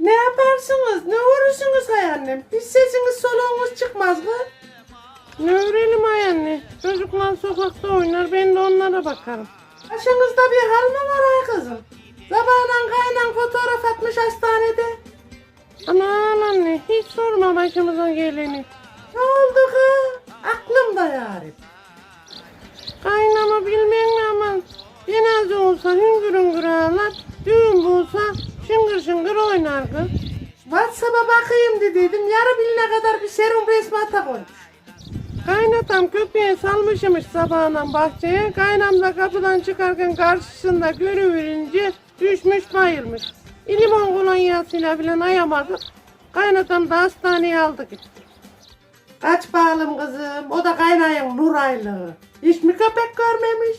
Ne yaparsınız? Ne uğraşsınız hay annem? Hiç sesiniz soluğunuz çıkmaz mı? Ne öğrenelim ay anne? Çocuklar sokakta oynar ben de onlara bakarım. Başınızda bir hal mı var ay kızım? Sabahla kaynan fotoğraf atmış hastanede. Aman anne hiç sorma başımıza geleni. Ne oldu kız? Aklımda yarim. Kaynama bilmem aman. Cenaze olsa hüngür hüngür ağlar. Düğün bulsa şıngır şıngır oynar. WhatsApp'a bakayım dediydim. Yarı biline kadar bir serum resmi ata koymuş. Kaynatam köpeğe salmışmış sabahından bahçeye. Kaynam da kapıdan çıkarken karşısında görüverince düşmüş bayılmış. İlimon kolonyasıyla filan ayamadık. Kaynatam da hastaneye aldı gitti. Kaç bağlım kızım. O da kaynayın Nuraylı. Hiç mi köpek görmemiş?